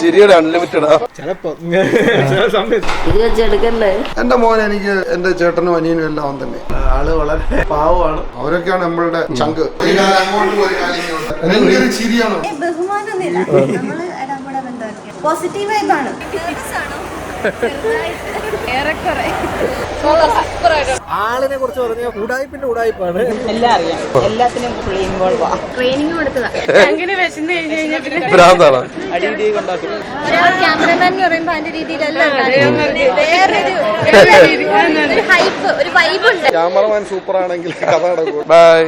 ചിരിയുടെ അൺലിമിറ്റഡാ ചിലപ്പോ. ചില സമയത്ത് ഇത് വെച്ചെടുക്കല്ലേ എന്റെ മോൻ എനിക്ക് എന്റെ ചേട്ടനും അനിയനും എല്ലാം അവൻ തന്നെ. ആൾ വളരെ പാവമാണ്. അവരൊക്കെയാണ് നമ്മളുടെ ചങ്ക്. ഭയങ്കര ചിരിയാണ്. പോസിറ്റീവ് വൈബാണ് ആളിനെ കുറിച്ച് പറഞ്ഞാൽ ഉടായ്പിന്റെ ഉടായ്പാണ്. എല്ലാം അറിയാം. എല്ലാത്തിനും പുള്ളി ഇൻവോൾവ് ആ. ട്രെയിനിങ് കൊടുത്തതാ. അങ്ങനെ വിശന്ന് കഴിഞ്ഞ് കഴിഞ്ഞാൽ പിന്നെ ഭ്രാന്താണ്. ക്യാമറമാൻ എന്ന് പറയുമ്പോ അതിന്റെ രീതിയിലല്ല വേറൊരു ഒരു ഹൈപ്പ് ഒരു വൈബ് ഉണ്ട്. ക്യാമറമാൻ സൂപ്പർ ആണെങ്കിൽ കഥ നടക്കും. ബൈ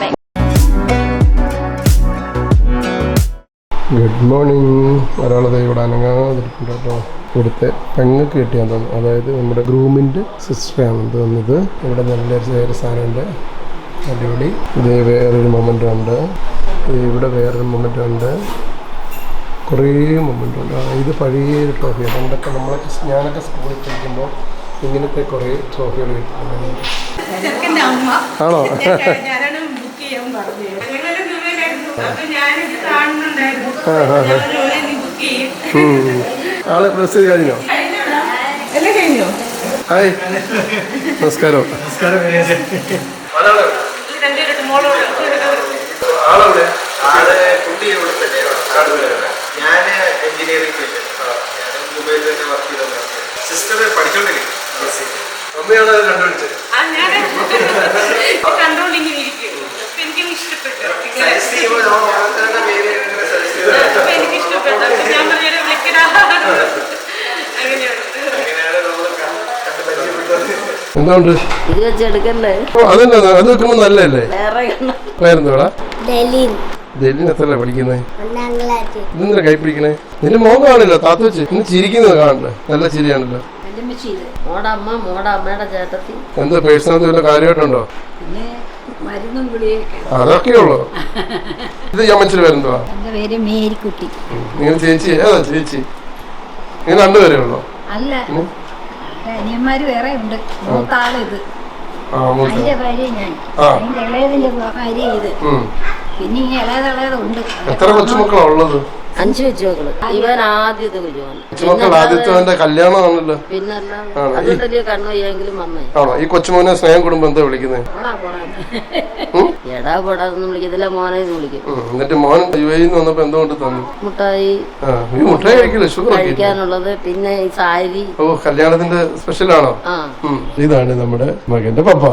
ബൈ ഗുഡ് മോർണിംഗ് ഒരാളത് ഇവിടെ അനങ്ങാതിരിക്കുന്നുണ്ട് കേട്ടോ. ഇവിടുത്തെ പെങ്ങൾക്ക് കിട്ടിയാൽ തോന്നുന്നു അതായത് നമ്മുടെ ഗ്രൂമിന്റെ സിസ്റ്ററാണ് തോന്നുന്നത് ഇവിടെ നല്ല ചെറിയ സാധനമുണ്ട്. അടിപൊളി. ഇത് വേറൊരു മൊമെന്റ് ഉണ്ട്. ഇവിടെ വേറൊരു മൊമെന്റ് ഉണ്ട്. കുറേ മൊമെന്റ് ഉണ്ട്. ഇത് പഴയ ട്രോഫിയാണ് പണ്ടൊക്കെ നമ്മളൊക്കെ ഞാനൊക്കെ സ്കൂളിൽ പഠിക്കുമ്പോൾ ഇങ്ങനത്തെ കുറേ ട്രോഫികൾ കിട്ടുന്നുണ്ട് ആണോ ഞാനാണ് ബുക്ക് ചെയ്യാൻ പറഞ്ഞത് ഞങ്ങളൊരു ദൂരമായിരുന്നു അപ്പൊ ഞാനിത് കാണുന്നുണ്ടായിരുന്നു ആ, ആ, ആ. ജോലി ബുക്ക് ചെയ്യും ഉം. ആൾ പ്രസ് കഴിഞ്ഞോ? ഹായ്. നമസ്കാരം. ഞാൻ എഞ്ചിനീയറിംഗ് ദുബൈയിൽ തന്നെ വർക്ക് ചെയ്ത സിസ്റ്റർ പഠിച്ചോണ്ടിരിക്കും അമ്മയാണ് കണ്ടുപിടിച്ചത്? എനിക്കങ്ങ് ഇഷ്ടപ്പെട്ടു. അപ്പൊ എനിക്ക് ഇഷ്ടപ്പെട്ടു. അപ്പൊ ഞാൻ പറഞ്ഞൊരു വിളിക്കടാ. അങ്ങനെയാണ് വെച്ചെടുക്കല്ലേ അതന്നെ. അത് വെക്കുമ്പോ നല്ലല്ലേ പേരെന്തോടാ ഡൽഹിയിൽ എത്രല്ലേ പഠിക്കുന്നേ? ക്ലാസ് കൈ പിടിക്കണേ? നിന്റെ മോൻ കാണില്ല. താത്ത വെച്ച്. ഇന്ന് ചിരിക്കുന്നത് കാണണ്ടേ. നല്ല ചിരിയാണല്ലോ. മോടെ അമ്മ മോടെ അമ്മയുടെ ചേട്ടത്തി. എന്താ പേഴ്സണൽ കാര്യമായിട്ടുണ്ടോ? പിന്നെ മരുന്നും ഗുളിയൊക്കെ അതൊക്കെ ഉള്ളു. ഇത് ഞാൻ മനസ്സിൽ വരുന്നതാ. പേര് മേരിക്കുട്ടി. നിങ്ങൾ ചേച്ചി ഏതാ ചേച്ചി? നിങ്ങൾ രണ്ടുപേരേ ഉള്ളോ? അല്ല. അനിയന്മാര് വേറെ ഉണ്ട്. അതിന്റെ ഭാര്യ ഞാൻ. ആ. അതിന്റെ ഇളയതിന്റെ ഭാര്യ ഇത്. പിന്നെ എത്ര കൊച്ചുമക്കളാ ഉള്ളത്? അഞ്ചു വെച്ചുമക്കൾ ഇവൻ ആദ്യത്തെ കുഞ്ഞുമാണ് ആദ്യത്തെ കല്യാണമാണല്ലോ. പിന്നല്ല വന്നേ. ആണോ? ഈ കൊച്ചുമോനെ സ്നേഹം കുടുംബം എന്താ വിളിക്കുന്നത് എടാ പോടാ. ഒന്നും വിളിക്കത്തില്ല മോനെ വിളിക്കും. എന്നിട്ട് മോൻ യു നിന്ന് വന്നപ്പോ എന്തുകൊണ്ട് തന്നു? മുട്ടായി. മുട്ടായി കഴിക്കില്ല? ഷുഗർ കഴിക്കാനുള്ളത് പിന്നെ ഈ സാരി. ഓ കല്യാണത്തിന്റെ സ്പെഷ്യൽ ആണോ? ഇതാണ് നമ്മുടെ മകന്റെ പപ്പ.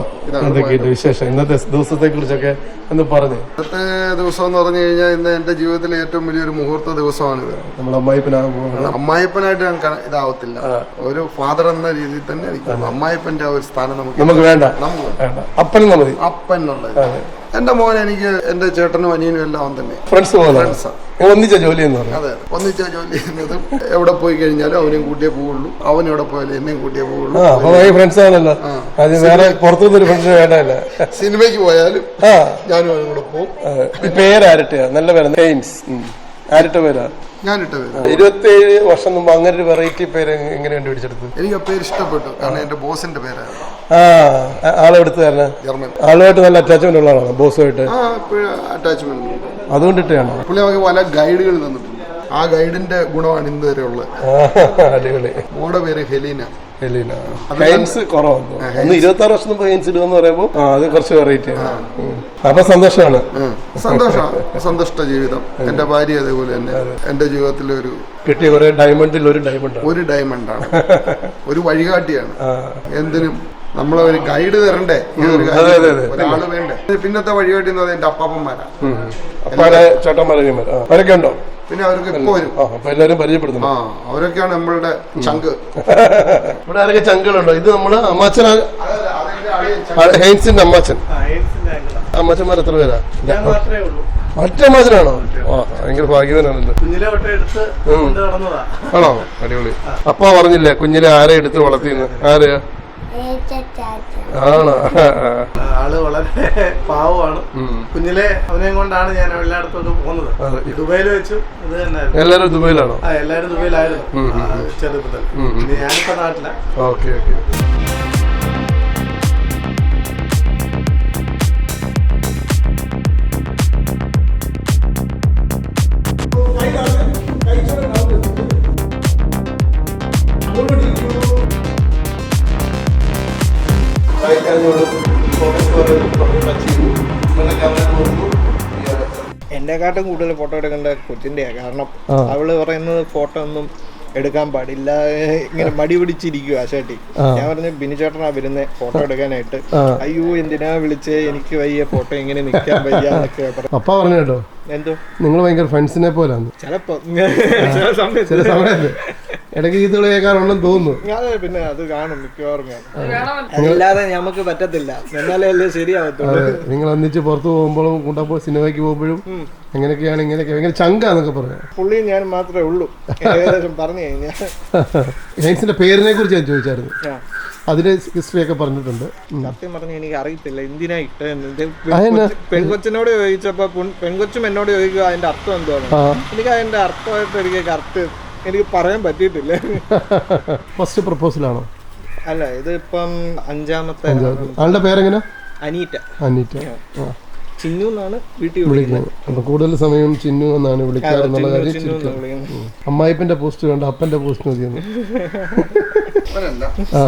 എന്തൊക്കെയുണ്ട് വിശേഷം. ഇന്നത്തെ ദിവസത്തെ കുറിച്ചൊക്കെ ഒന്ന് പറഞ്ഞു. ഇന്നത്തെ ദിവസം എന്ന് പറഞ്ഞു കഴിഞ്ഞാൽ ഇന്ന് എന്റെ ജീവിതത്തിലെ ഏറ്റവും വലിയൊരു മുഹൂർത്ത ദിവസമാണിത്. നമ്മുടെ അമ്മായിപ്പനാകാൻ പോകുന്നത് അമ്മായിപ്പനായിട്ട് ഞാൻ ഇതാവത്തില്ല. ഒരു ഫാദർ എന്ന രീതിയിൽ തന്നെ അമ്മായിപ്പന്റെ ആ ഒരു സ്ഥാനം നമുക്ക് നമുക്ക് വേണ്ട. അപ്പൻ മതി അപ്പൻ എന്നുള്ളത് എന്റെ മോൻ എനിക്ക് എന്റെ ചേട്ടനും അനിയനും എല്ലാം തന്നെ. ഫ്രണ്ട്സ് പോലെ ഒന്നിച്ച ജോലി അതെ ഒന്നിച്ച ജോലി ചെയ്യുന്നതും എവിടെ പോയി കഴിഞ്ഞാലും അവനെയും കൂട്ടിയേ പോവുള്ളൂ. അവൻ എവിടെ പോയാലും എന്നെയും കൂട്ടിയേ പോവുള്ളൂ. ഫ്രണ്ട്സ് ആണല്ലോ. അത് വേറെ പുറത്തുനിന്നൊരു ഫ്രണ്ട്സിന് വേണ്ടല്ല സിനിമയ്ക്ക് പോയാലും ഞാനും അവനും കൂടെ പോകും അതെ. പേര് ആരട്ടെയാ? നല്ല പേരാണ്. ആരട്ട പേരാ? ഞാനിട്ട പേര്. ഇരുപത്തിയേഴ് വർഷം മുമ്പ് അങ്ങനെ ഒരു വെറൈറ്റി പേര് എങ്ങനെ കണ്ടുപിടിച്ചെടുത്തു എനിക്ക് ആ പേര് ഇഷ്ടപ്പെട്ടു. കാരണം എന്റെ ബോസിന്റെ പേരാണ്. ആ ആളെടുത്ത് തരണ ജർമ്മൻ. ആളുമായിട്ട് നല്ല അറ്റാച്ച്മെന്റ് ഉള്ള ആളാണ് ബോസുമായിട്ട്? ആ അറ്റാച്ച്മെന്റ് അതുകൊണ്ടിട്ടാണോ പുള്ളി നമുക്ക് പല ഗൈഡുകൾ തന്നിട്ടുണ്ട് ആ ഗൈഡിന്റെ ഗുണമാണ് ഇന്ന് വരെ ഉള്ളത്. അടിപൊളി. മോടെ പേര് ഹെലീന. എലീന ഹെയിൻസ് കുറവാണ് ഒന്ന് ഇരുപത്തി ആറ് വർഷം മുമ്പ് ഹെയിൻസ് ഇടുമെന്ന് പറയുമ്പോൾ ആ അത് കുറച്ച് വെറൈറ്റി ആണ്. അപ്പൊ സന്തോഷമാണ് സന്തോഷം സന്തുഷ്ട ജീവിതം. എന്റെ ഭാര്യ അതേപോലെ തന്നെ. എന്റെ ജീവിതത്തിൽ ഒരു കിട്ടിയ കുറെ ഡയമണ്ടിൽ ഒരു ഡയമണ്ട് ഒരു ഡയമണ്ടാണ് ഒരു വഴികാട്ടിയാണ്. എന്തിനും നമ്മളെ ഒരു ഗൈഡ് തരണ്ടേ? ഈ ഒരു. ഒരാൾ വേണ്ടേ? പിന്നത്തെ എന്ന് പറയുന്നത് എന്റെ അപ്പാപ്പന്മാരാ. അപ്പാടെ ചേട്ടന്മാരനിയന്മാർ അവരൊക്കെ ഉണ്ടോ? പിന്നെ അവർക്ക് ഇപ്പൊ വരും. എല്ലാരും പരിചയപ്പെടുത്തുന്നു ആ അവരൊക്കെയാണ് നമ്മളുടെ ചങ്ക്. ഇവിടെ ആരൊക്കെ ചങ്കുകളുണ്ടോ? ഇത് നമ്മൾ അമ്മാച്ചൻ. ഹെയിൻസിന്റെ അമ്മാച്ചൻ അമ്മാച്ചന്മാർ എത്ര പേരാ? ഞാൻ മാത്രമേ ഉള്ളൂ. ഒറ്റ അമ്മാച്ചനാണോ? ആ ഭയങ്കര ഭാഗ്യവനാണല്ലോ. കുഞ്ഞിലെ തൊട്ട് എടുത്ത് കൊണ്ട് നടന്നതാ ആണോ? അടിപൊളി. അപ്പ പറഞ്ഞില്ലേ കുഞ്ഞിനെ ആരെ എടുത്ത് വളർത്തിന്ന് ആരെയാ? ആണോ? ആൾ വളരെ പാവമാണ്. കുഞ്ഞിലെ അവനെ കൊണ്ടാണ് ഞാൻ എല്ലായിടത്തോട്ട് പോകുന്നത്. ദുബൈയിൽ വെച്ചു ഇത് തന്നെ എല്ലാരും ദുബൈയിലാണോ? ആ എല്ലാവരും ദുബൈയിലായിരുന്നു. ചെറുപ്പത്തിൽ. ഞാനിപ്പോ നാട്ടിലാണ് ഓക്കെ ഓക്കെ. എന്നെക്കാട്ടും കൂടുതൽ ഫോട്ടോ എടുക്കേണ്ട കൊച്ചിന്റെയാണ് കാരണം അവൾ പറയുന്നത് ഫോട്ടോ ഒന്നും എടുക്കാൻ പാടില്ല. ഇങ്ങനെ മടി പിടിച്ചിരിക്കുക ചേട്ടി ആ. ഞാൻ പറഞ്ഞു ബിനിച്ചേട്ടനാ വരുന്നേ ഫോട്ടോ എടുക്കാനായിട്ട്. അയ്യോ എന്തിനാ വിളിച്ചേ? എനിക്ക് വയ്യ ഫോട്ടോ ഇങ്ങനെ നിൽക്കാൻ വയ്യ എന്നൊക്കെ പറഞ്ഞു. പറഞ്ഞു കേട്ടോ. എന്തോ? നിങ്ങൾ ഭയങ്കര ഫ്രണ്ട്സിനെ പോലെ ചിലപ്പോ. ചില സമയത്ത്. ഇടയ്ക്ക് ഗീതകൾ കേൾക്കാറുണ്ടെന്ന് തോന്നുന്നു. പിന്നെ അത് കാണും മിക്കവാറും അല്ലാതെ നമുക്ക് പറ്റത്തില്ല. എന്നാലേ അല്ലേ ശരിയാവത്തുള്ളൂ. നിങ്ങൾ ഒന്നിച്ച് പുറത്തു പോകുമ്പോഴും കൂട്ടപ്പോൾ സിനിമയ്ക്ക് പോകുമ്പോഴും എങ്ങനെയൊക്കെയാണ് ഇങ്ങനെയൊക്കെ ഭയങ്കര ചങ്കാന്നൊക്കെ പറയാം. പുള്ളി ഞാൻ മാത്രമേ ഉള്ളൂ. ഏകദേശം പറഞ്ഞു കഴിഞ്ഞാൽ ജെയിംസിന്റെ പേരിനെ കുറിച്ച് ഞാൻ ചോദിച്ചായിരുന്നു. അതിന് അതിന്റെ ഹിസ്റ്ററി ഒക്കെ പറഞ്ഞിട്ടുണ്ട് സത്യം പറഞ്ഞ എനിക്ക് അറിയത്തില്ല എന്തിനാ? പെൺകൊച്ച്- പെൺകൊച്ചിനോട് ചോദിച്ചപ്പോ പെൺകൊച്ചും എന്നോട് ചോദിക്കുക അതിന്റെ അർത്ഥം എന്താണ് എനിക്ക് അതിന്റെ അർത്ഥമായിട്ട് എനിക്ക് കറക്റ്റ് എനിക്ക് പറയാൻ പറ്റിയിട്ടില്ല. ഫസ്റ്റ് പ്രപ്പോസലാണോ അല്ല ഇതിപ്പം അഞ്ചാമത്തെ ആളുടെ പേരെങ്ങനെ? അനീറ്റ. അനീറ്റ. ചിന്നു എന്നാണ് വീട്ടിൽ വിളിക്കുന്നത്. അപ്പൊ കൂടുതൽ സമയം ചിന്നു എന്നാണ് ചിന്നു കാര്യം. അമ്മായിപ്പന്റെ പോസ്റ്റ് വേണ്ട അപ്പന്റെ പോസ്റ്റ് മതിയെന്ന്. ആ.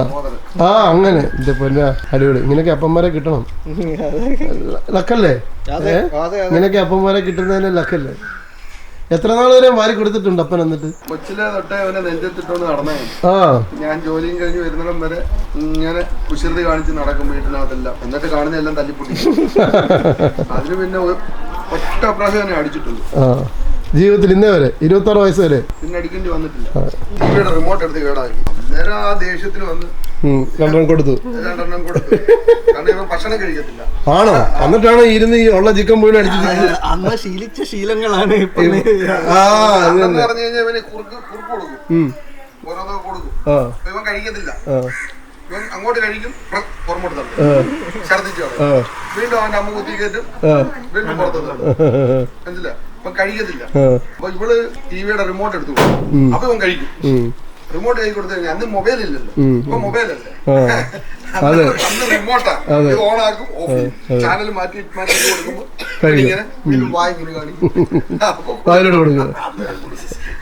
ആ അങ്ങനെ. എന്റെ പൊന്ന അടിപൊളി. ഇങ്ങനെയൊക്കെ അപ്പന്മാരെ കിട്ടണം. ലക്കല്ലേ? ഇങ്ങനെയൊക്കെ അപ്പന്മാരെ കിട്ടുന്നതിന് ലക്കല്ലേ? എത്ര നാൾ വരെ വാരി കൊടുത്തിട്ടുണ്ട് അപ്പൻ എന്നിട്ട്? കൊച്ചിലെ തൊട്ടേ അവനെ നെഞ്ചെത്തിട്ടോണ്ട് നടന്നേ. ആ. ഞാൻ ജോലിയും കഴിഞ്ഞ് വരുന്നിടം വരെ ഇങ്ങനെ കുശൃതി കാണിച്ച് നടക്കും വീട്ടിനകത്തെല്ലാം. എന്നിട്ട് കാണുന്ന എല്ലാം തല്ലിപ്പൊട്ടി. അതിന് പിന്നെ ഒറ്റ പ്രാവശ്യം തന്നെ അടിച്ചിട്ടുള്ളൂ ആ. ജീവിതത്തിൽ ഇന്നേ വരെ ഇരുപത്തി ആറ് വയസ്സ് വരെ. പിന്നെ അടിക്കേണ്ടി വന്നിട്ടില്ല. റിമോട്ട് എടുത്ത് കേടാക്കി അന്നേരം ആ ദേഷ്യത്തിന് വന്ന് രണ്ടെണ്ണം കൊടുത്തു. രണ്ടെണ്ണം കൊടുത്തു. കാരണം ഇവൻ ഭക്ഷണം കഴിക്കത്തില്ല. ആണോ? എന്നിട്ടാണ് ഇരുന്ന് ഈ ഉള്ള ചിക്കൻ പോയി അടിച്ചു അമ്മ ശീലിച്ച ശീലങ്ങളാണ് ആ അത് എന്ന് തന്നെ പറഞ്ഞു കഴിഞ്ഞാൽ ഇവന് കുറുക്ക് കുറുക്ക് കൊടുക്കും. ഉം. ഓരോന്നൊക്കെ കൊടുക്കും. ആ. അപ്പൊ ഇവൻ കഴിക്കത്തില്ല. ആ. ഇവൻ അങ്ങോട്ട് കഴിക്കും പ്ര- പുറമോട്ട് തള്ളും. ആ. ഛർദ്ദിച്ചു കളയും. ആ. വീണ്ടും അവന്റെ അമ്മ കുത്തി കയറ്റും. ആ. വീണ്ടും പുറത്ത് തള്ളും. മനസ്സില്ല ഇപ്പൊ കഴിക്കത്തില്ല. ആ. അപ്പൊ ഇവൾ ടിവിയുടെ റിമോട്ട് എടുത്തു കൊടുക്കും. അപ്പൊ ഇവൻ കഴിക്കും. ഉം. റിമോട്ട് കൈ കൊടുത്തു കഴിഞ്ഞാൽ അന്ന് മൊബൈൽ ഇല്ലല്ലോ. ഇപ്പൊ മൊബൈൽ അല്ലേ. അന്ന് റിമോട്ടാ. ഇത് ഓൺ ആക്കും ഓഫ് ചാനൽ മാറ്റി മാറ്റി കൊടുക്കുമ്പോ വായിക്കുന്നു കാണിക്കും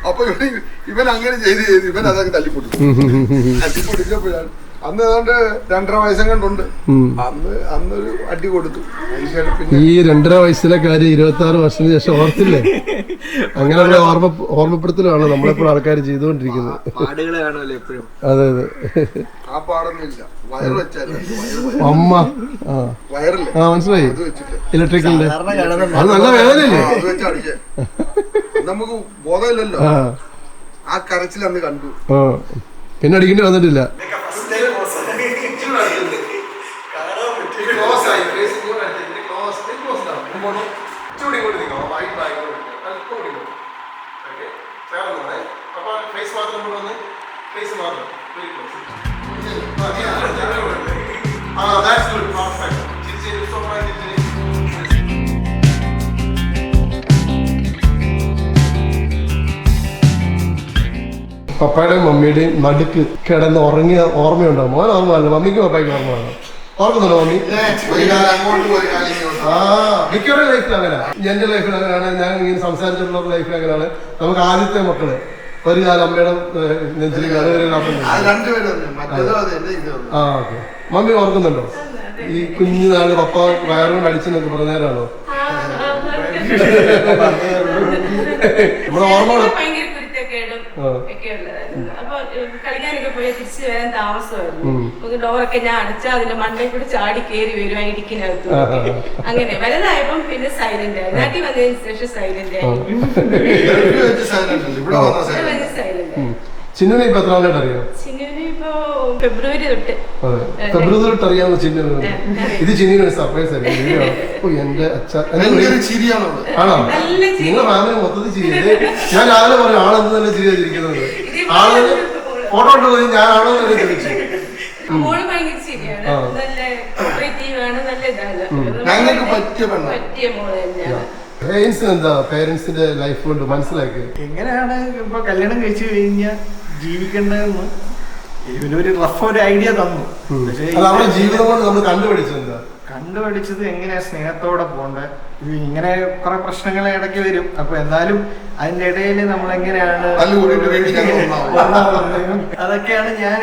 അപ്പൊ ഇവൻ അങ്ങനെ ചെയ്ത് ചെയ്ത് ഇവൻ അതൊക്കെ തല്ലിപ്പൊട്ടി. തല്ലിപ്പൊട്ടിച്ചപ്പോഴാണ് അന്ന് ഏതാണ്ട് രണ്ടര വയസ്സും കണ്ടുണ്ട്. അന്ന് അന്ന് അന്നൊരു അടി കൊടുത്തു. ഈ രണ്ടര വയസ്സിലെ കാര്യം ഇരുപത്തി ആറ് വർഷത്തിന് ശേഷം ഓർത്തില്ലേ? അങ്ങനെയുള്ള ഓർമ്മ ഓർമ്മപ്പെടുത്തലാണ് നമ്മളെപ്പോഴും ആൾക്കാർ ചെയ്തുകൊണ്ടിരിക്കുന്നത്. അതെ അതെ. ആ പാടൊന്നുമില്ല. അമ്മ. ആ. വയറില്ലേ? ആ മനസ്സിലായി. ഇലക്ട്രിക്കലിന്റെ അത് നല്ല വേദനയില്ലേ? നമുക്ക് ബോധമില്ലല്ലോ. ആ. ആ കരച്ചിൽ അന്ന് കണ്ടു. പിന്നെ അടിക്കേണ്ടി വന്നിട്ടില്ല. പപ്പയുടെയും മമ്മിയുടെയും നടുക്ക് കിടന്ന് ഉറങ്ങിയ ഓർമ്മയുണ്ടോ? മോൻ ഓർമ്മയല്ല മമ്മിക്ക് പപ്പായ്ക്ക് ഓർമ്മയാണ് ഓർക്കുന്നുണ്ടോ മമ്മി? ആ മിക്കവരുടെ ലൈഫിൽ അങ്ങനെ എന്റെ ലൈഫിൽ അങ്ങനെയാണ്. ഞാൻ ഇങ്ങനെ സംസാരിച്ചിട്ടുള്ള ലൈഫിൽ അങ്ങനെയാണ്. നമുക്ക് ആദ്യത്തെ മക്കൾ. ഒരു കാലം അമ്മയുടെ നെഞ്ചിലും. ആ ഓക്കെ. മമ്മി ഓർക്കുന്നുണ്ടോ? ഈ കുഞ്ഞു കുഞ്ഞുനാൾ പപ്പ വയറുകൊണ്ട് അടിച്ചെന്നൊക്കെ പറഞ്ഞേരാണോ നമ്മുടെ ഓർമ്മ. ഒക്കെ ഉള്ളതായിരുന്നു അപ്പൊ കളിക്കാനൊക്കെ പോയി തിരിച്ചു വരാൻ താമസമായിരുന്നു. ഡോറൊക്കെ ഞാൻ അടച്ചാൽ അതിന്റെ മണ്ടയിൽ കൂടി ചാടി കയറി വരും ആ ഇടിക്കിനകത്ത്. അങ്ങനെ. വലുതായപ്പം പിന്നെ സൈലന്റ് ആയി. നാട്ടിൽ വന്നതിന് ശേഷം സൈലന്റ് ആയി. സൈലന്റ് ആയി. ചിന്നുനെ ഇപ്പൊ എത്ര അറിയാം ഫെബ്രുവരി തൊട്ട്. അതെ. ഫെബ്രുവരി തൊട്ട് അറിയാവുന്ന ചിന്നു ഇത് ചിന്നിന് ഒരു സർപ്രൈസ് എന്റെ അച്ഛൻ ആണോ? നിങ്ങൾ മൊത്തത്തിൽ ചിരിയത് ഞാൻ രാവിലെ പറഞ്ഞു ആളെന്ത് തന്നെ ചിരിയാതിരിക്കുന്നത് ആൾ ഫോട്ടോ ഇട്ട് പോയി ഞാൻ ആണോ എന്ന് ചോദിച്ചു മോൾ ഭയങ്കര നല്ല കോപ്പറേറ്റീവ് നല്ല ഇതാണ്. ഞങ്ങൾക്ക് പറ്റിയ പെണ്ണാ. പറ്റിയ മോൾ തന്നെയാണ്. പേരൻസിന് എന്താ പേരൻസിന്റെ ലൈഫ് കൊണ്ട് മനസ്സിലാക്കി എങ്ങനെയാണ് ഇപ്പൊ കല്യാണം കഴിച്ചു കഴിഞ്ഞാൽ ജീവിക്കേണ്ടതെന്ന്? ഇവനൊരു റഫ് ഒരു ഐഡിയ തന്നു. പക്ഷേ നമ്മുടെ ജീവിതം കൊണ്ട് നമ്മൾ കണ്ടുപിടിച്ചത് എങ്ങനെ കണ്ടുപഠിച്ചത് സ്നേഹത്തോടെ പോണ്ടേ ഇങ്ങനെ കുറെ പ്രശ്നങ്ങൾ ഇടയ്ക്ക് വരും. അപ്പൊ എന്നാലും അതിന്റെ ഇടയിൽ നമ്മൾ എങ്ങനെയാണ്. അതൊക്കെയാണ് ഞാൻ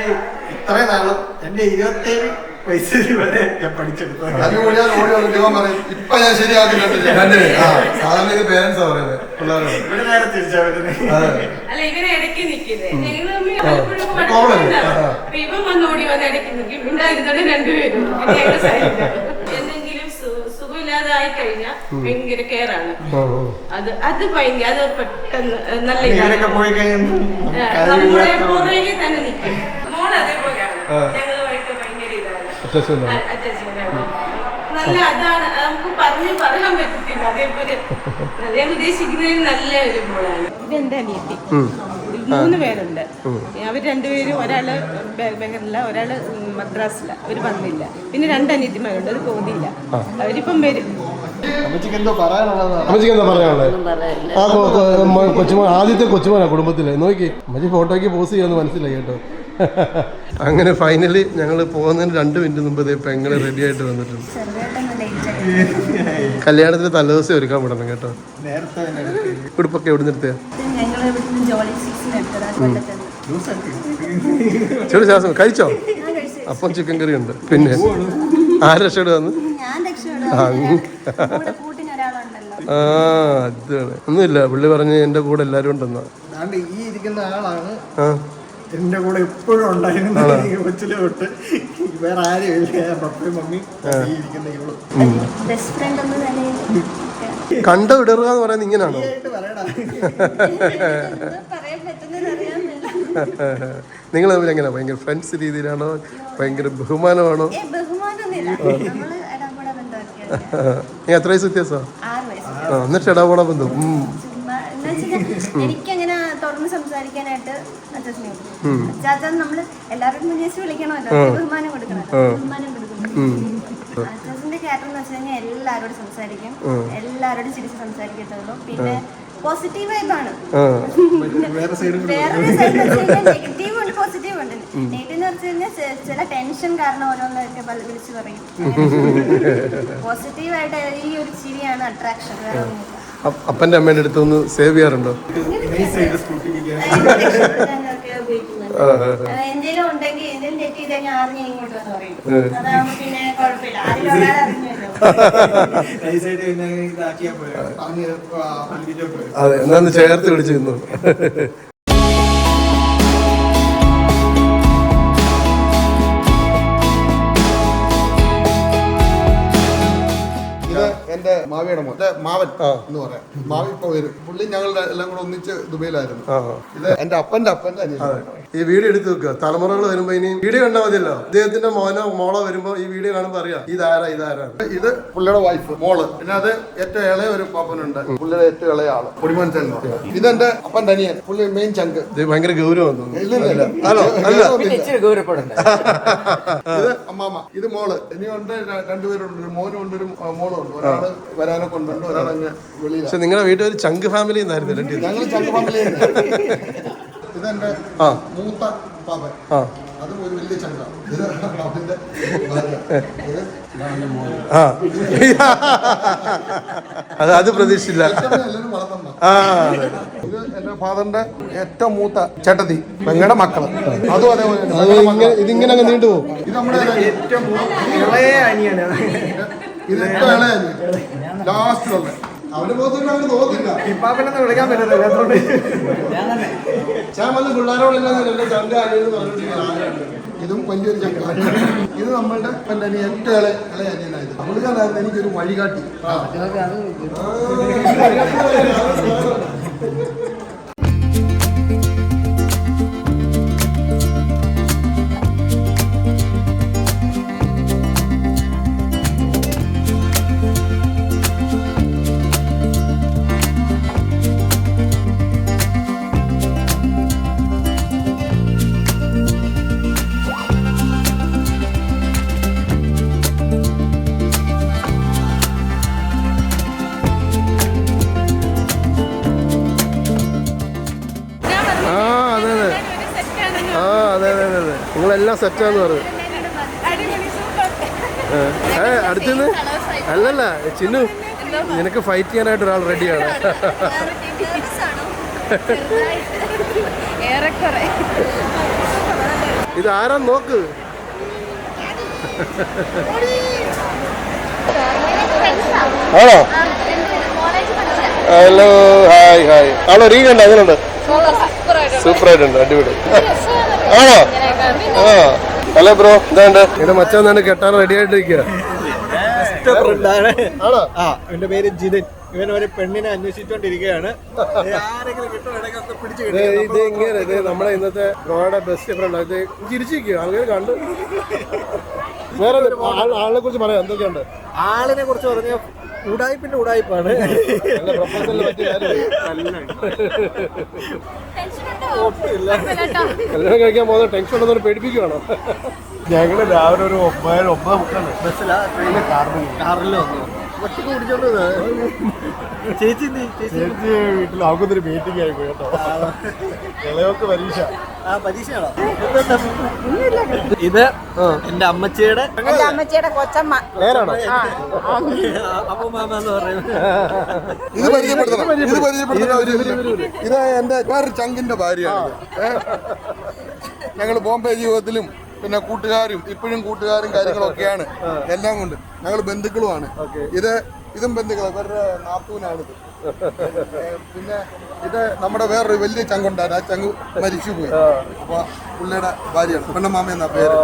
ഇത്രയും നാളും എന്റെ ഇരുപത്തേഴ് പൈസ ഞാൻ ഓടി വന്നിട്ട് ഇവൻ പറയും ഇപ്പൊ ഞാൻ സാധാരണ ഇത് പേരൻസാ പറയുന്നത് പിള്ളേരോട്. ഇവിടെ നേരെ തിരിച്ചാ വരുന്നത് അല്ല ഇവരെ ഇടയ്ക്ക് നിൽക്കുന്നത് ഞങ്ങൾ തമ്മിൽ പലപ്പോഴും കോമൺ അല്ലേ? വഴക്കുണ്ടാവും. അപ്പൊ ഇവൻ വന്ന് ഓടി വന്ന് ഇടയ്ക്ക് നിൽക്കും. ഉണ്ടായിരുന്നോണ്ട് രണ്ടുപേരും. പിന്നെ ഞങ്ങൾ silent ആണ്. എന്തെങ്കിലും സു- സുഖമില്ലാതായി കഴിഞ്ഞാൽ ഭയങ്കര അത് അത് ഭയങ്കര അത് പെട്ടെന്ന് നല്ല ഇവരൊക്കെ ഇതാണ്. പോയി കഴിഞ്ഞാൽ ആ, നമ്മുടെ പുറകിൽ തന്നെ നിൽക്കും. മോൾ അതേപോലെയാണ്. ഞങ്ങളുമായിട്ട് ഭയങ്കര അറ്റാച്ച്മെന്റ് ആണ് നല്ല അതാണ്. നമുക്ക് പറഞ്ഞു പറയാൻ പറ്റത്തില്ല. അതേപോലെ ഞാൻ ഉദ്ദേശിക്കുന്നതിൽ നല്ല ഒരു മോളാണ്. ഇതെന്റെ അനിയത്തി. മൂന്ന് പേരുണ്ട്. അവർ രണ്ടുപേരും ഒരാൾ ബെ- ബെഹറില ഒരാൾ മദ്രാസില. അവർ വന്നില്ല. പിന്നെ രണ്ട് അനിയത്തിമാരുണ്ട്. അത് പോകുന്നില്ല അവരിപ്പം വരും. ആ കൊച്ചുമോൻ ആദ്യത്തെ കൊച്ചുമോനാ കുടുംബത്തിലെ. നോക്കി. അമ്മച്ചി ഫോട്ടോയ്ക്ക് പോസ് ചെയ്യാന്ന് മനസ്സിലായി കേട്ടോ. അങ്ങനെ ഫൈനലി ഞങ്ങൾ പോകുന്നതിന് രണ്ട് മിനിറ്റ് മുമ്പ് പെങ്ങളെ റെഡി ആയിട്ട് വന്നിട്ടുണ്ട്. കല്യാണത്തിന് തലേദിവസം ഒരുക്കാൻ വിടണം കേട്ടോ. ഉടുപ്പൊക്കെ എവിടെ നിർത്തിയ ചെറു ശ്വാസം കഴിച്ചോ? അപ്പം ചിക്കൻ കറി ഉണ്ട്. പിന്നെ ആര് രക്ഷയുടെ വന്ന്? ആ അതാണ് ഒന്നുമില്ല. പുള്ളി പറഞ്ഞ് എന്റെ കൂടെ എല്ലാവരും ഉണ്ടെന്നാ. ഈ ഇരിക്കുന്ന ആളാണ് ആ. എന്റെ കൂടെ എപ്പോഴും ഉണ്ടായിരുന്നത് ഈ കൊച്ചിലെ തൊട്ട്. വേറെ ആരും ഇല്ല. പപ്പയും മമ്മി ഇരിക്കുന്ന ഇവളും. കണ്ട വിടറുക എന്ന് പറയുന്നത് ഇങ്ങനെയാണോ നിങ്ങൾ തമ്മിൽ എങ്ങനെയാ ഭയങ്കര ഫ്രണ്ട്സ് രീതിയിലാണോ? ഭയങ്കര ബഹുമാനമാണോ? നീ എത്ര വയസ്സ് വ്യത്യാസമാണ് ആറ് വയസ്സ്. ആ എന്നിട്ട് ഇടപെടാൻ ബന്ധം തുറന്ന് സംസാരിക്കാനായിട്ട് അച്ചാച്ച അച്ചാച്ചൻ നമ്മൾ എല്ലാവരും വിജയിച്ച് വിളിക്കണമല്ലോ ബഹുമാനം കൊടുക്കണം ബഹുമാനം കൊടുക്കുന്നു അച്ചാച്ചന്റെ ക്യാരക്ടർ എന്ന് വെച്ചുകഴിഞ്ഞാൽ എല്ലാവരോടും സംസാരിക്കും. എല്ലാവരോടും ചിരിച്ച് സംസാരിക്കത്തുള്ളൂ. പിന്നെ പോസിറ്റീവ് ആയിട്ടാണ്. വേറെ നെഗറ്റീവ് ഉണ്ട് പോസിറ്റീവ് ഉണ്ട്. നെഗറ്റീവ് എന്ന് വെച്ച് കഴിഞ്ഞാൽ ചില ടെൻഷൻ കാരണം ഓരോന്നൊക്കെ പല- വിളിച്ച് പറയും. പോസിറ്റീവായിട്ട് ഈ ഒരു ചിരിയാണ് അട്രാക്ഷൻ വേറെ ഒന്നുമില്ല. അപ്പന്റെ അമ്മേന്റെ അടുത്ത് ഒന്ന് സേവ് ചെയ്യാറുണ്ടോ? അതെ എന്നാന്ന് ചേർത്ത് ഉണ്ടെങ്കിൽ മാവിയുടെ മോൻ മാവൻ എന്ന് പറയാം. മാവി ഇപ്പൊ വരും പുള്ളി ഞങ്ങളുടെ എല്ലാം കൂടെ ഒന്നിച്ച് ദുബൈയിലായിരുന്നു. ഇത് എന്റെ അപ്പന്റെ അപ്പന്റെ അനിയൻ ഈ വീഡിയോ എടുത്ത് വെക്കുക. തലമുറകൾ വരുമ്പോ ഇനി വീഡിയോ കണ്ടാൽ മതിയല്ലോ. അദ്ദേഹത്തിന്റെ മോനോ മോളോ വരുമ്പോ ഈ വീഡിയോ കാണുമ്പോ അറിയാം ഇതാരാ ഇതാരാ ഇത് പുള്ളിയുടെ വൈഫ് മോൾ. പിന്നെ അത് ഏറ്റവും ഇളയ ഒരു പാപ്പനുണ്ട്. പുള്ളിയുടെ ഏറ്റവും ഇളയ ആൾ. പൊടിമോൻ ചെല്ലോ ഇതെന്റെ അപ്പൻ തനിയൻ. പുള്ളി മെയിൻ ചങ്ക് ഇത് ഭയങ്കര ഗൗരവം ഇത് അമ്മാമ ഇത് മോൾ. ഇനിയുണ്ട് രണ്ടുപേരുണ്ട്. ഒരു മോനും ഉണ്ട് ഒരു മോളും ഉണ്ട്. ഒരാൾ വരാനെ കൊണ്ടുണ്ട് ഒരാളങ്ങ് വെളിയിൽ പക്ഷെ നിങ്ങളുടെ വീട്ടിൽ ഒരു ചങ്ക് ഫാമിലി എന്നായിരുന്നു രണ്ടു ഞങ്ങൾ ചങ്ക് ഫാമിലി ഇതെന്റെ മൂത്ത പാപ്പൻ ആ. അതും ഒരു വലിയ ചങ്ക. ഇത്. ആ. അത് അത് പ്രതീക്ഷിച്ചില്ല. ഏറ്റവും ആ ഇത് എന്റെ ഫാദറിന്റെ ഏറ്റവും മൂത്ത ചേട്ടത്തി പെങ്ങടെ മക്കൾ. അതും അതേപോലെ തന്നെ. ഇതിങ്ങനെ അങ്ങ് നീണ്ടു പോകും. ഇത് നമ്മുടെ ഏറ്റവും ഇളയ അനിയാണ് ഇത് ഏറ്റവും ഇളയ ലാസ്റ്റ് ഉള്ള അവന്റെ മുഖത്തോട്ട് അവന് തോന്നില്ല. ഇപ്പാപ്പനെന്ന് വിളിക്കാൻ പറ്റില്ല അതുകൊണ്ട്. ഞാൻ വന്ന് പിള്ളേരോടെല്ലാം ഇതും വലിയൊരു ചങ്കാണ് ഇത് നമ്മളുടെ എന്റെ അനിയൻ ഏറ്റവും ഇളയ അനിയനായത്. പുള്ളിക്കാരായിരുന്നു എനിക്കൊരു വഴികാട്ടി. സെറ്റാന്ന് പറഞ്ഞു ഏ അടുത്തുനിന്ന് അല്ലല്ല ചിന്നു നിനക്ക് ഫൈറ്റ് ചെയ്യാനായിട്ട് ഒരാൾ റെഡിയാണ് ഇത് ആരാ നോക്ക്? ആണോ? ഹലോ ഹായ് ഹായ് ആണോ റീ കണ്ട അങ്ങനെയുണ്ട് സൂപ്പർ ആയിട്ടുണ്ട്. അടിപൊളി. ആണോ? ആ. Hello bro? എന്താണ്ട് ഇവിടെ തന്നെ കെട്ടാൻ റെഡി ആയിട്ടിരിക്കുക ആണോ? ആ എന്റെ പേര് ജിതിൻ. ഇവൻ ഒരു പെണ്ണിനെ അന്വേഷിച്ചുകൊണ്ടിരിക്കുകയാണ് ഇത് ഇങ്ങനെ ഇത് നമ്മളെ ഇന്നത്തെ ബ്രോയുടെ ബെസ്റ്റ് ഫ്രണ്ട് ഇത് ചിരിച്ചിരിക്കുക ആൾക്കാർ കണ്ടു. വേറെ ആളിനെ കുറിച്ച് പറയാം. എന്തൊക്കെയുണ്ട്? ആളിനെ കുറിച്ച് പറഞ്ഞ ഉടായ്പിന്റെ ഉടായ്പാണ്. കല്യാണം കഴിക്കാൻ പോകുന്ന ടെൻഷൻ ഉണ്ടെന്ന് പേടിപ്പിക്കുവാണോ? ഞങ്ങൾ രാവിലെ ഒരു ഒമ്പത് ഒമ്പത് മുക്കാണ് ബസ്സിലാ ട്രെയിനിൽ കാറിൽ കാറിൽ വന്നു. ഒറ്റയ്ക്ക് ചേച്ചി ചേച്ചി വീട്ടിൽ അവക്കൊന്നൊരു മീറ്റിംഗ് ആയി പോയി കേട്ടോ. ഇളയൊക്കെ പരീക്ഷ. ആ പരീക്ഷയാണോ? ഇത് എന്റെ അമ്മച്ചിയുടെ അമ്മച്ചിയുടെ കൊച്ചമ്മ. നേരാണോ ഇത് പരിചയപ്പെടുത്തണം. ഇത് പരിചയപ്പെടുത്തണം ഇത് എന്റെ വേറൊരു ചങ്കിന്റെ ഭാര്യയാണ് ഞങ്ങൾ ബോംബെ ജീവിതത്തിലും പിന്നെ കൂട്ടുകാരും ഇപ്പോഴും കൂട്ടുകാരും കാര്യങ്ങളൊക്കെയാണ് എല്ലാം കൊണ്ട്. ഞങ്ങൾ ബന്ധുക്കളുമാണ്. ഇത് ഇതും ബന്ധുക്കൾ ഇവരുടെ നാത്തൂനാണിത്. പിന്നെ ഇത് നമ്മുടെ വേറൊരു വലിയ ചങ്കുണ്ടായിരുന്നു. ആ ചങ്ക് മരിച്ചു പോയി അപ്പൊ പുള്ളിയുടെ ഭാര്യയാണ്. പെണ്ണമാമ എന്ന പേര്.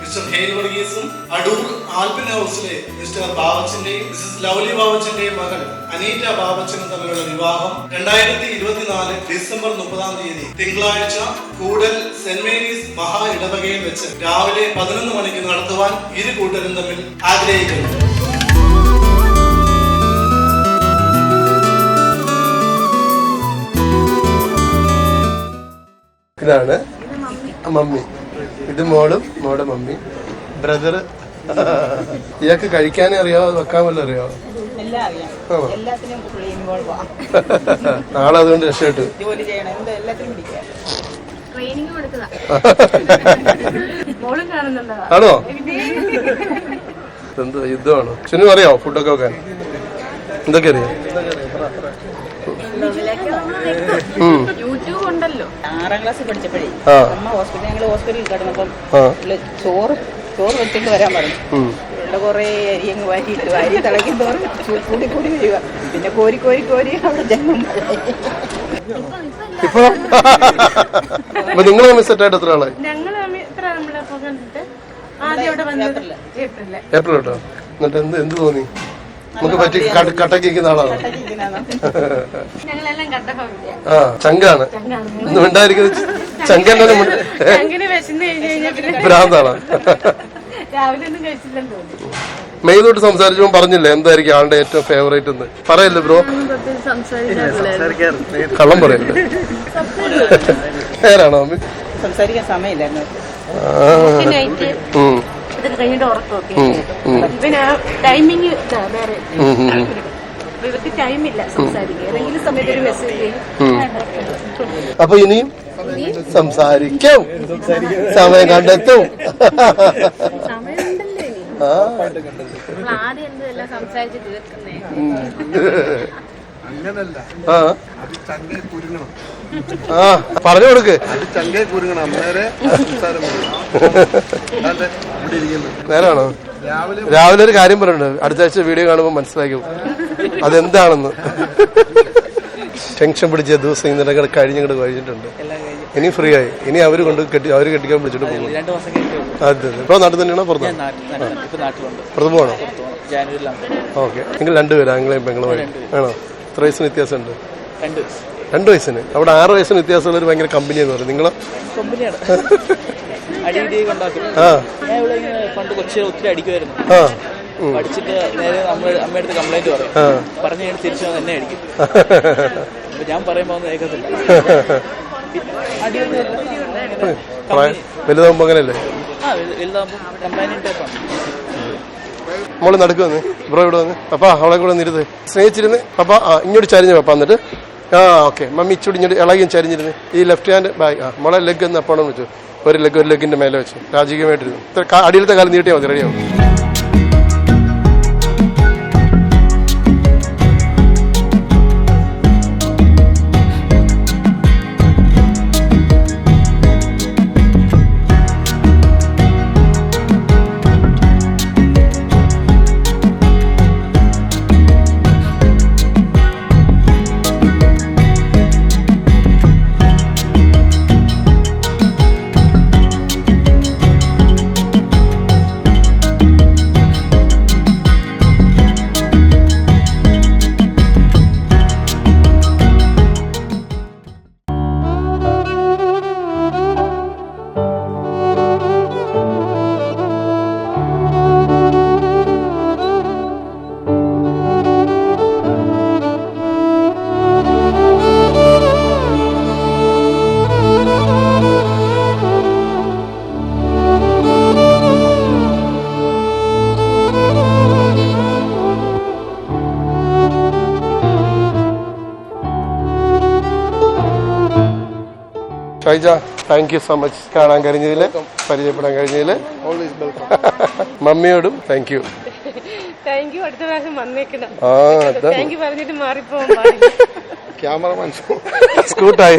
മിസ്റ്റർ ഹേൽ വർഗീസും അടൂർ ആൽപിൻ ഹൗസിലെ മിസ്റ്റർ ബാബച്ചന്റെയും മിസ്സസ് ലൗലി ബാബച്ചന്റെയും മകൾ അനീറ്റ ബാബച്ചനും തമ്മിലുള്ള വിവാഹം രണ്ടായിരത്തി ഇരുപത്തിനാല് ഡിസംബർ മുപ്പതാം തീയതി തിങ്കളാഴ്ച കൂടൽ സെന്റ് മേരീസ് മഹാ ഇടവകയിൽ വെച്ച് രാവിലെ പതിനൊന്ന് മണിക്ക് നടത്തുവാൻ ഇരു കൂട്ടരും തമ്മിൽ ആഗ്രഹിക്കുന്നു. ഇതാണ് മമ്മി. ഇത് മോളും മോളുടെ മമ്മി. ബ്രദർ ഇയാൾക്ക് കഴിക്കാനേ അറിയാവോ വെക്കാൻ വല്ല അറിയാവോ നാളെ അതുകൊണ്ട് രക്ഷപ്പെട്ടു. ആണോ? എന്ത് യുദ്ധമാണോ? ചുനും അറിയാവോ ഫുഡൊക്കെ വെക്കാൻ. എന്തൊക്കെ അറിയാം. യൂട്യൂബ് ഉണ്ടല്ലോ. ആറാം ക്ലാസ്സിൽ പഠിച്ചപ്പോഴേ അമ്മ ഹോസ്പിറ്റൽ ഞങ്ങൾ ഹോസ്പിറ്റലിൽ കിടന്നപ്പം ചോറ് ചോറ് വെച്ചിട്ട് വരാൻ പറഞ്ഞു. ഇവിടെ കുറേ അരി അങ്ങ് വാരിയിട്ട് വാരി തിളക്കി തോറും കൂടി കൂടി വരിക. പിന്നെ കോരി കോരി കോരി അവിടെ ജന്മം ഇപ്പൊ? നിങ്ങൾ തമ്മിൽ സെറ്റായിട്ട് എത്ര ആളായി? ഞങ്ങൾ എത്ര നമ്മളെ കണ്ടിട്ട്? ആദ്യം അവിടെ വന്നത് ഏപ്രിൽ ഏപ്രിൽ കേട്ടോ എന്നിട്ട് എന്ത് എന്ത് തോന്നി? നമുക്ക് പറ്റി കട്ടക്കിക്കുന്ന ആളാണ് ആ ചങ്കാണ്. ഒന്നും ഉണ്ടായിരിക്കുന്നത് പിന്നെ ഭ്രാന്താണ്. മെയ്തോട്ട് സംസാരിച്ചപ്പോൾ പറഞ്ഞില്ലേ എന്തായിരിക്കും ആളുടെ ഏറ്റവും ഫേവറേറ്റ് എന്ന്? പറയല്ലേ ബ്രോ? കള്ളം പറയല്ലേ? നേരാണോ സംസാരിക്കാൻ സമയമില്ലായിരുന്നു. ഇതൊക്കെ കഴിഞ്ഞിട്ട് ഉറക്കമൊക്കെ ഉം. ഉം. ഇവന് ടൈമിങ് വേറെ. ഇവർക്ക് ടൈമില്ല സംസാരിക്കാൻ. ഏതെങ്കിലും സമയത്ത് ഒരു മെസ്സേജ് അപ്പൊ ഇനിയും സംസാരിക്കും. സമയം കണ്ടെത്തും. അങ്ങനല്ല. ആ. അത് കുരുങ്ങണം. ആ പറഞ്ഞു കൊടുക്ക്. നേരാണോ? രാവിലെ രാവിലെ ഒരു കാര്യം പറയുന്നുണ്ട് അടുത്ത ആഴ്ച വീഡിയോ കാണുമ്പോൾ മനസ്സിലാക്കും. അതെന്താണെന്ന്. ടെൻഷൻ പിടിച്ച ദിവസം ഇന്നലെ കഴിഞ്ഞിട്ട് കഴിഞ്ഞിട്ടുണ്ട്. ഇനി ഫ്രീ ആയി ഇനി അവർ കൊണ്ട് കെട്ടി അവർ കെട്ടിക്കാൻ വിളിച്ചിട്ട് പോകും. രണ്ട് മാസം കഴിഞ്ഞു അതെ അതെ. ഇപ്പൊ നാട്ടിൽ തന്നെയാണോ പുറത്ത്? പുറത്ത് പോകണോ ഓക്കെ. നിങ്ങൾ രണ്ടുപേരും ആംഗ്ലയും പെങ്ങളും ആണോ? എത്ര വയസ്സിന് വ്യത്യാസമുണ്ട്? രണ്ട് വയസ്സിന്. അവിടെ ആറ് വയസ്സിന് വ്യത്യാസമുള്ള ഒരു ഭയങ്കര കമ്പനി എന്ന് പറയും നിങ്ങളോ? കമ്പനിയാണ് അടിയിടിയൊക്കെ ഉണ്ടാക്കും ആ. ഞാൻ ഇവിടെ ഇങ്ങനെ പണ്ട് കൊച്ചിയിൽ ഒത്തിരി അടിക്കുമായിരുന്നു. ആ. ഉം. പഠിച്ചിട്ട് നേരെ നമ്മൾ അമ്മയുടെ അടുത്ത് കംപ്ലൈന്റ് പറയും. ആ. പറഞ്ഞു കഴിഞ്ഞ് തിരിച്ചു വന്ന് എന്നെ അടിക്കും. അപ്പൊ ഞാൻ പറയുമ്പോ ഒന്നും കേൾക്കത്തില്ല. അടിയൊന്നും ഇല്ല. പ്രായം വലുതാകുമ്പോ ടൈപ്പാണ് മോൾ നടക്ക് വന്ന് ബ്രോ ഇവിടെ വന്ന്. അപ്പാ അവളെ കൂടെ നിരുത് സ്നേഹിച്ചിരുന്ന്. അപ്പാ ഇങ്ങോട്ട് ചരിഞ്ഞ പപ്പാ എന്നിട്ട്. ആ ഓക്കെ. മമ്മി ചുടിഞ്ഞിട്ട് ഇങ്ങോട്ട് ഇളകിയും ചരിഞ്ഞിരുന്നു. ഈ ലെഫ്റ്റ് ഹാൻഡ് ബാഗ് ആ മോളെ ലെഗ് എന്ന് അപ്പോഴും വെച്ചു. ഒരു ലെഗ് ഒരു ലെഗിന്റെ മേലെ വെച്ചു. രാജകീയമായിട്ടിരുന്നു. അടിയിലത്തെ കാലം നീട്ടിയാൽ മതി. റെഡിയാവും ജയജ താങ്ക് യു സോ മച്ച് കാണാൻ കഴിഞ്ഞതിൽ പരിചയപ്പെടാൻ കഴിഞ്ഞതിൽ മമ്മിയോടും താങ്ക് യു താങ്ക് യു അടുത്ത പ്രാവശ്യം വന്നേക്കണം. ആ അതാ താങ്ക് യു പറഞ്ഞിട്ട് മാറിപ്പോവാൻ പാടില്ല. ക്യാമറമാൻ സ്കൂട്ടായി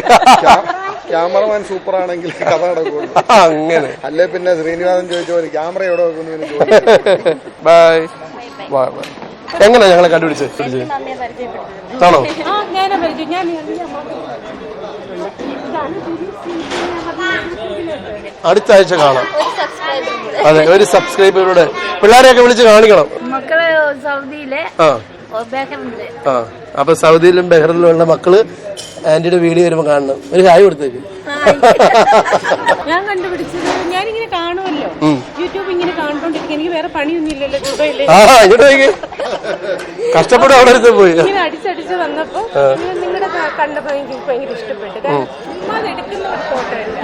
ക്യാമറമാൻ സൂപ്പർ ആണെങ്കിൽ കഥ നടക്കുള്ളൂ. അങ്ങനെ. അല്ലേ പിന്നെ ശ്രീനിവാസൻ ചോദിച്ച പോലെ ക്യാമറ എവിടെ വെക്കുന്നു ചോദിച്ചു ബൈ ബൈ ബൈ എങ്ങനെ ഞങ്ങളെ പരിചയപ്പെടുത്തുന്നത് ആണോ ആ ഞാനാ പരിചയം ഞാൻ അടുത്ത ആഴ്ച കാണാം. അതെ ഒരു സബ്സ്ക്രൈബറിലൂടെ പിള്ളേരെയൊക്കെ വിളിച്ച് കാണിക്കണം. മക്കൾ സൗദിയിലെ ആ അപ്പൊ സൗദിയിലും ബഹ്റിലും ഉള്ള മക്കൾ ആന്റിയുടെ വീഡിയോ വരുമ്പോ കാണണം. ഒരു ഹായ് കൊടുത്തേക്ക്. ഞാൻ കണ്ടുപിടിച്ചത് ഞാനിങ്ങനെ കാണുമല്ലോ. യൂട്യൂബ് ഇങ്ങനെ കണ്ടോണ്ടിരിക്കും എനിക്ക് വേറെ പണിയൊന്നും ഇല്ലല്ലോ ദുബൈയിൽ കഷ്ടപ്പെട്ട് അവിടെ പോയി. ഇങ്ങനെ അടിച്ചടിച്ച് വന്നപ്പോ നിങ്ങളുടെ കണ്ടപ്പോ എനിക്ക് ഭയങ്കര ഇഷ്ടപ്പെട്ടു. കാരണം എടുക്കുന്ന ഒരു ഫോട്ടോ അല്ല?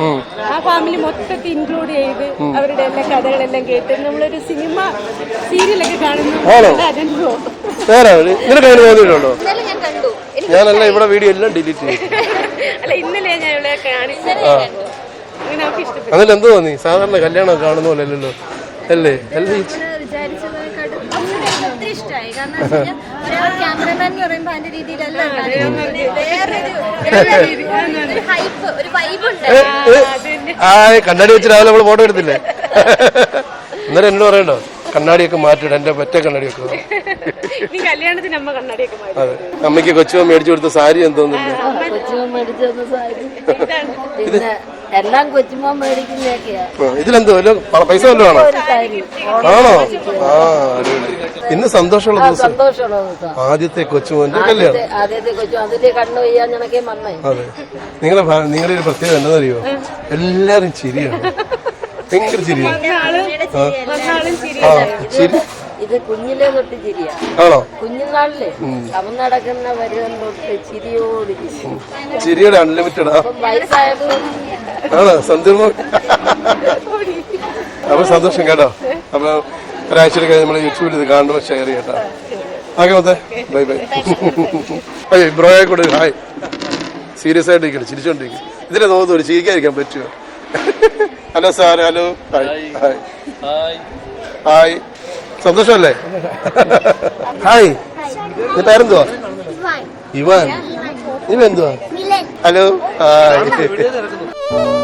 ആ ഫാമിലി മൊത്തത്തിൽ ഇൻക്ലൂഡ് ചെയ്ത് അവരുടെ എല്ലാ കഥകളെല്ലാം കേട്ട് നമ്മളൊരു സിനിമ സീരിയലൊക്കെ കാണുന്നു കാണുന്നു അനുഭവം നേരെ നിനക്ക് അതിന് തോന്നിയിട്ടുണ്ടോ ഇന്നലെ ഞാൻ കണ്ടു. എനിക്ക് ഞാനല്ല ഇവിടെ വീഡിയോ എല്ലാം ഡിലീറ്റ് ചെയ്തു. അല്ല ഇന്നലെ ഞാൻ ഇവിടെ ഇഷ്ടപ്പെട്ടു. അതിൽ എന്ത് തോന്നി? സാധാരണ കല്യാണം കാണുന്ന പോലെ അല്ലല്ലോ. അല്ലേ? അല്ലേ? വിചാരിച്ചതിനെക്കാട്ടും എനിക്ക് ഒത്തിരി ഇഷ്ടമായി. കാരണം എന്ന് വെച്ച് കഴിഞ്ഞാൽ ഒരാൾ ക്യാമറമാൻ എന്ന് പറയുമ്പോൾ അതിന്റെ രീതിയിലല്ല കാണിക്കുന്നത്. വേറൊരു വേറൊരു ഹൈപ്പ് ഒരു വൈബ് ഉണ്ട്. ആ കണ്ണാടി വെച്ച് രാവിലെ നമ്മൾ ഫോട്ടോ എടുത്തില്ലേ? അന്നേരം എന്നോട് പറയണ്ടോ? കണ്ണാടിയൊക്കെ മാറ്റിയിട്ട് എന്റെ മറ്റേ കണ്ണാടിയൊക്കെ നീ കല്യാണത്തിന് അമ്മ കണ്ണാടിയൊക്കെ മാറി അതെ. അമ്മയ്ക്ക് കൊച്ചുമ മേടിച്ചു കൊടുത്ത സാരി എന്തോന്നില്ല പിന്നെ എല്ലാം ഇതിലെന്തോ വല്ല പൈസ വല്ലതും ആണോ? ആ അടിപൊളി. ഇന്ന് സന്തോഷമുള്ള ദിവസം. സന്തോഷമുള്ള ദിവസം. ആദ്യത്തെ കൊച്ചുമോന്റെ കല്യാണം. ആദ്യത്തെ ആദ്യത്തെ കൊച്ചു അതിന്റെ കണ്ണു ചെയ്യാൻ ഞണക്കേ വന്നേ അതെ. നിങ്ങളുടെ നിങ്ങളുടെ ഒരു പ്രത്യേകത എന്താണെന്നറിയോ? എല്ലാരും ചിരിയാണ്. ഭയങ്കര ചിരി. ഇത് കുഞ്ഞിലെ തൊട്ട് ചിരിയാ. ആണോ? കുഞ്ഞുനാളിലെ. നടക്കുന്ന വരുന്ന തൊട്ട് ചിരിയോട് ചിരി. ചിരിയുടെ അൺലിമിറ്റഡ് ആണോ? സന്ധ്യ അപ്പൊ സന്തോഷം കേട്ടോ. അപ്പൊ ഒരാഴ്ച കഴിഞ്ഞ് നമ്മൾ യൂട്യൂബിൽ ഇത് കാണുമ്പോൾ ഷെയർ ചെയ്യട്ടോ. ഓക്കെ മൊത്തേ. Bye bye. അയ്യോ ബ്രോയെ കൂടെ ഹായ്. സീരിയസ് ആയിട്ട് ഇരിക്കണം ചിരിച്ചോണ്ടിരിക്കും ഇതിനെ തോന്നുന്നു ചിരിക്കാതിരിക്കാൻ പറ്റുമോ? Hello sir hello. Hi. Hi. Hi. സന്തോഷമല്ലേ? ഹായ്. നീ പേരെന്തുവാ? ഇവാൻ. ഇവ എന്തുവാ? ഹലോ. ഹായ്.